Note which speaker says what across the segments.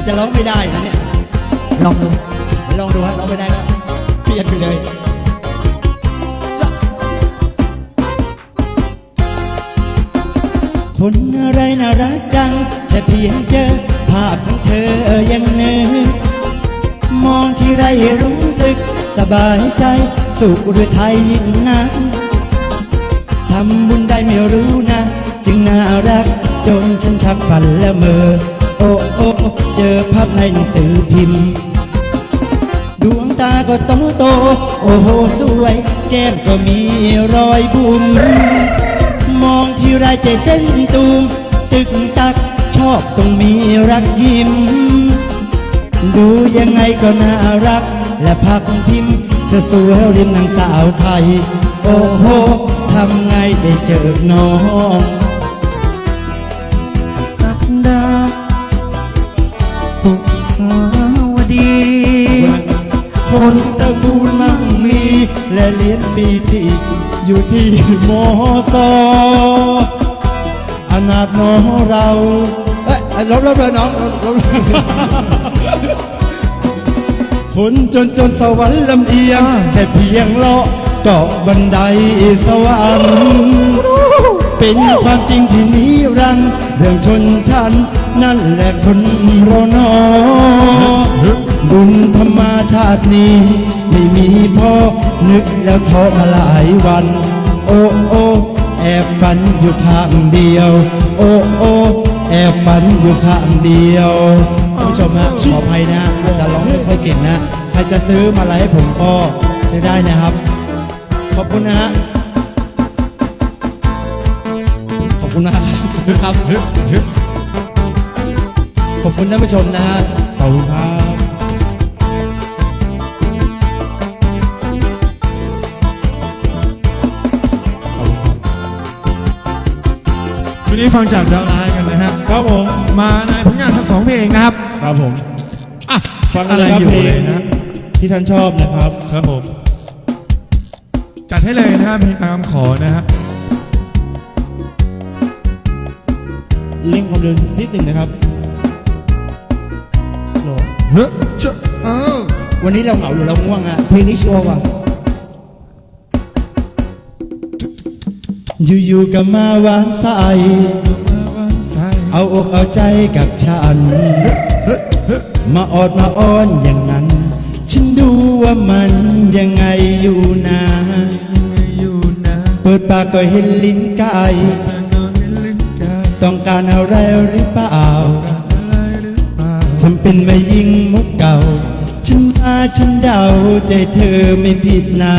Speaker 1: มันจะร้องไม่ได้นะเนี่ย
Speaker 2: ลองดู
Speaker 1: ลองดูฮะร้องไม่ได้ก็เปลี่ยนไปเลยคนอะไรน่ารักจังแค่เพียงเจอภาพของเธอยังเนึกมองที่ไรรู้สึกสบายใจ สุขหรือไทยยิ่งนักทำบุญได้ไม่รู้นะ จึงน่ารัก จนฉันชักฝันละเมอ โอ้โอ้เจอภาพในหนังสือพิมพ์ ดวงตาก็โตโต โอ้โหสวย แก้มก็มีรอยบุญมองที่ไรใจเต้นตูม ตึกตักชอบต้องมีรักยิ้ม ดูยังไงก็น่ารัก และพักพิมพ์จะสวยริมนางสาวไทย โอ้โหทำไงได้เจอน้อง คนตระกูลมั่งมีและเรียนปีที่อยู่ที่มสอนาถน้องเราเอ้ยลบลบเลยน้องลบลบคนจนจนสวรรค์ลำเอียงแค่เพียงเลาะเกาะบันไดสวรรค์เป็นความจริงที่นิรันดร์เรื่องชนชั้นนั่นแหละคนเราเนอ บุญธรรมาชาตินี้ ไม่มีพ่อนึกแล้วท้อมาหลายวัน โอ้โอ้แอบฝันอยู่ข้างเดียว โอ้โอ้แอบฝันอยู่ข้างเดียวท่านผู้ชมฮะขออภัยนะอาจจะร้องไม่ค่อยเก่งนะใครจะซื้อมาอะไรให้ผมก็ซื้อได้นะครับ ขอบคุณนะฮะขอบคุณนะครับครับขอบคุณท่านผู้ชมนะฮะขอบคุณครับ
Speaker 3: วงนี้ฟังจากดาวไลน์กันนะฮะ
Speaker 1: ครับผม
Speaker 3: มาในผลงานสักสองเพลงนะครับ
Speaker 1: ครับผม
Speaker 3: อะ
Speaker 1: ฟัง
Speaker 3: อะไร
Speaker 1: เลยครับ
Speaker 3: อยู่
Speaker 1: เพล
Speaker 3: เลย
Speaker 1: ง
Speaker 3: นะ
Speaker 1: ที่ท่านชอบนะครับ
Speaker 3: ครับผม จัดให้เลยนะฮะเพลงตามขอนะฮะ
Speaker 1: เร่งความเร็วนิดหนึ่งนะครับโหล
Speaker 3: เฮ้ยเจ้าเอ้า
Speaker 1: วันนี้เราเหงาหรือเราง่วงอะ
Speaker 2: เพลงนี้ชัวร์ว่ะ
Speaker 1: อยู่ๆก็มาหวานใส
Speaker 3: มาวันใส
Speaker 1: เอาอกเอาใจกับฉัน มาออดมาอ้อนอย่างนั้น ฉันดูว่ามันยังไงอยู่นะ
Speaker 3: ยังไงอยู่นะ
Speaker 1: เปิดปากก็เห็นลิ้นไก่
Speaker 3: แต่นอนไม่ลึกกาย
Speaker 1: ต้องการอะไรหรือเปล่า
Speaker 3: อะไรหรือเปล่า
Speaker 1: ทำเป็นมายิงมุกเก่า ฉันว่าฉันเดาใจเธอไม่ผิดนะ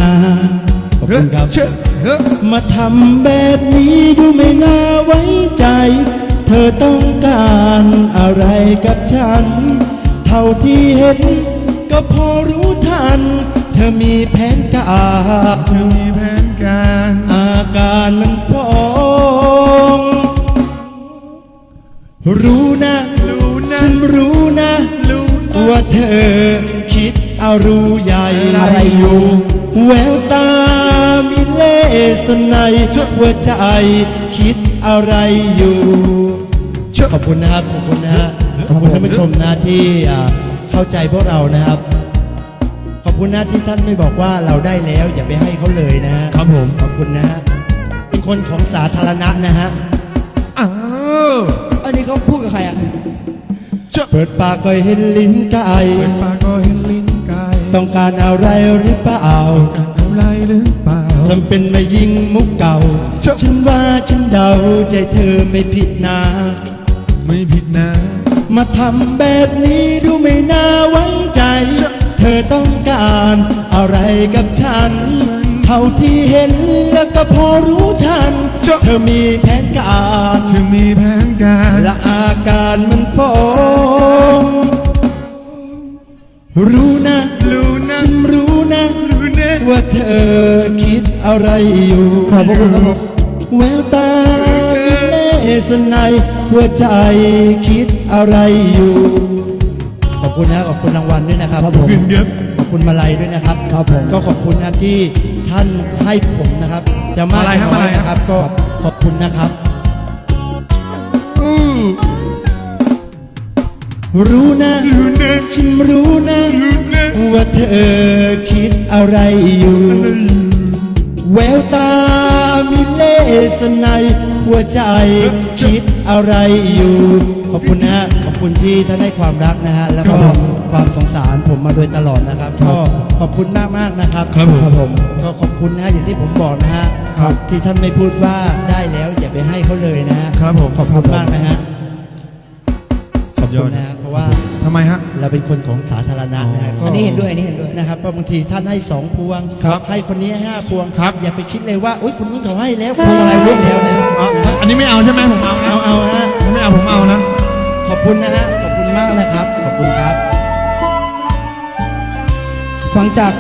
Speaker 1: ขอบ คุณครับ
Speaker 3: เจ้าเฮ้ย
Speaker 1: มาทำแบบนี้ดูไม่น่าไว้ใจ เธอต้องการอะไรกับฉัน เท่าที่เห็น ก็พอรู้ทัน เธอมีแผนการ
Speaker 3: เธอมีแผนการ
Speaker 1: อาการมันฟ้อง รู้นะ
Speaker 3: รู้นะ
Speaker 1: ฉันรู้นะ
Speaker 3: รู้นะ
Speaker 1: ว่าเธอคิดเอารู้ใหญ่
Speaker 2: อะไรอยู่
Speaker 1: แววตามีเล่ห์เสนัยหัวใจคิดอะไรอยู่ขอบคุณนะครับขอบคุณนะฮะขอบคุณท่านผู้ชมนะที่อ่าเข้าใจพวกเรานะครับ ขอบคุณนะที่ท่านไม่บอกว่าเราได้แล้ว อย่าไปให้เขาเลยนะฮะ
Speaker 3: ครับผม
Speaker 1: ขอบคุณนะฮะเป็นคนของสาธารณะนะฮะ
Speaker 3: อ้าว
Speaker 2: อันนี้เขาพูดกับใครอะ
Speaker 3: เจ้า
Speaker 1: เปิดปากก็เห็นลิ้นไก่
Speaker 3: เปิดปากก็เห็นลิ้นกาย
Speaker 1: ต้องการอะไรหรือเปล่า
Speaker 3: กันอะไรหรือเปล่า
Speaker 1: จำเป็นมายิงมุกเก่า
Speaker 3: เจ้า
Speaker 1: ฉันว่าฉันเดาใจเธอไม่ผิดนะ
Speaker 3: ไม่ผิดนะ
Speaker 1: มาทำแบบนี้ดูไม่น่าไว้ใจ เธอต้องการอะไรกับฉัน เท่าที่เห็นแล้วก็พอรู้ทัน เธอมีแผนการ
Speaker 3: จะมีแผนการ
Speaker 1: และอาการมันฟ้องรู้นะ
Speaker 3: รู้นะ
Speaker 1: ฉัน อะไรอยู่
Speaker 2: ขอบพระคุณครับผม
Speaker 1: แววตาที่เล่ห์สนัยหัวใจคิดอะไรอยู่ ขอบคุณนะขอบคุณรางวัลด้วยนะครับ
Speaker 2: ครับผม
Speaker 3: ขึ้นเยอะ
Speaker 1: ขอบคุณมาลัยด้วยนะครับ
Speaker 2: ครับผม
Speaker 1: ก็ขอบคุณนะครับที่ท่านให้ผมนะครับ จะมาก
Speaker 3: อะไร
Speaker 1: จะ
Speaker 3: ครับ
Speaker 1: น้อย
Speaker 3: อะไรครับ
Speaker 1: นะครับ ก็ขอบคุณนะครับ
Speaker 3: อู้
Speaker 1: รู้นะฉันรู้นะ ว่าเธอคิดอะไรอยู่ แววตามีเลสไนยหัวใจคิดอะไรอยู่ ขอบคุณนะฮะขอบคุณที่ท่านให้ความรักนะฮะแล้วก็ความสงสารผมมาโดยตลอดนะครับก็ขอบคุณมากมากๆนะครับ
Speaker 3: ครับผม
Speaker 1: ผมก็ขอบคุณนะฮะอย่างที่ผมบอกนะฮะ
Speaker 3: ครับ
Speaker 1: ที่ท่านไม่พูดว่าได้แล้วอย่าไปให้เขาเลยนะฮะ
Speaker 3: ครับผม
Speaker 1: ขอบคุณมากนะฮะ
Speaker 3: สุดยอด
Speaker 1: นะฮะเพราะว่า
Speaker 3: ทำไมฮะ
Speaker 1: เราเป็นคนของสาธารณะนะฮะก็
Speaker 2: อันนี้เห็นด้วยอันนี้เห็นด้วย
Speaker 1: นะครับเพราะบางทีท่านให้สองพวง
Speaker 3: ครับ
Speaker 1: ให้คนนี้ห้าพวง
Speaker 3: ครับ
Speaker 1: อย่าไปคิดเลยว่าอุ้ยคนนู้นเขาให้แล้วพวงอะไรเรื่องแล้วนะ
Speaker 3: อ๋ออันนี้ไม่เอาใช่ไหมผมเอานะ
Speaker 1: เอาเอาฮะ
Speaker 3: ไม่เอาผมเอานะ
Speaker 1: ขอบคุณนะฮะขอบคุณมากนะครับ ขอบคุณครับ
Speaker 2: ฟังจาก